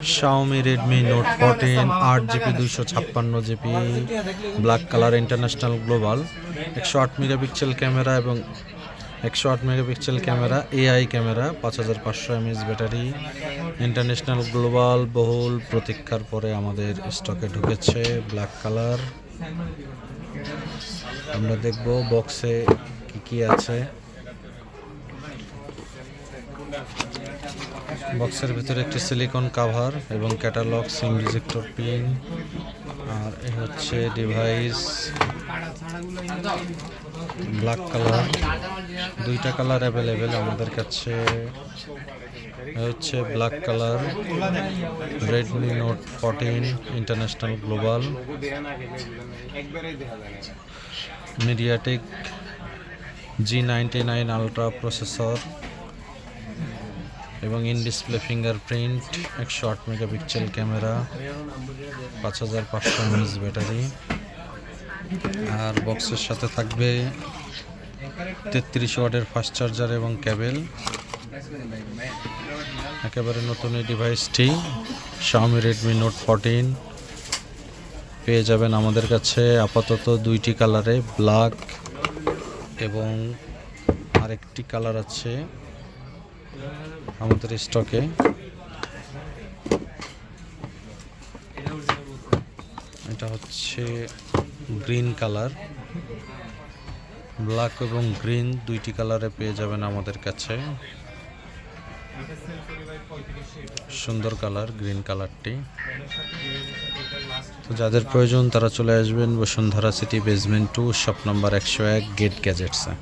Xiaomi Redmi Note 14 আট GB দুইশো ছাপ্পান্ন GB black colour international global একশো আট মেগাপিক্সেল ক্যামেরা এবং একশো আট মেগাপিক্সেল ক্যামেরা এআই ক্যামেরা পাঁচ হাজার পাঁচশো এমএস ব্যাটারি ইন্টারন্যাশনাল গ্লোবাল বহুল প্রতীক্ষার পরে আমাদের স্টকে ঢুকেছে ব্ল্যাক কালার আমরা দেখব বক্সে কি কি আছে। বক্সের ভিতরে একটি সিলিকন কাভার এবং ক্যাটালগ সিম রিজেক্টর পিন আর এ হচ্ছে ডিভাইস ব্ল্যাক কালার দুইটা কালার অ্যাভেলেবেল আমাদের কাছে। হচ্ছে black colour Redmi Note fourteen international global MediaTek G ninety nine ultra processor এবং ইন ডিসপ্লে ফিঙ্গারপ্রিন্ট একশো আট মেগাপিক্সেল ক্যামেরা পাঁচ হাজার পাঁচশো এমএস ব্যাটারি আর বক্সের সাথে থাকবে তেত্রিশ ওয়াটের ফাস্ট চার্জার এবং ক্যাবেল একেবারে নতুন এই ডিভাইসটি Xiaomi রেডমি নোট ফোরটিন পেয়ে যাবেন আমাদের কাছে আপাতত দুইটি কালারে ব্ল্যাক এবং আরেকটি কালার আছে। আমাদের স্টকে। এটা হচ্ছে গ্রিন কালার। ব্ল্যাক এবং গ্রিন দুইটি কালারে পেয়ে যাবেন আমাদের কাছে। সুন্দর কালার, গ্রিন কালারটি। তো যাদের প্রয়োজন তারা চলে আসবেন Bashundhara city basement two, shop number একশো এক, গেট গ্যাজেটসে।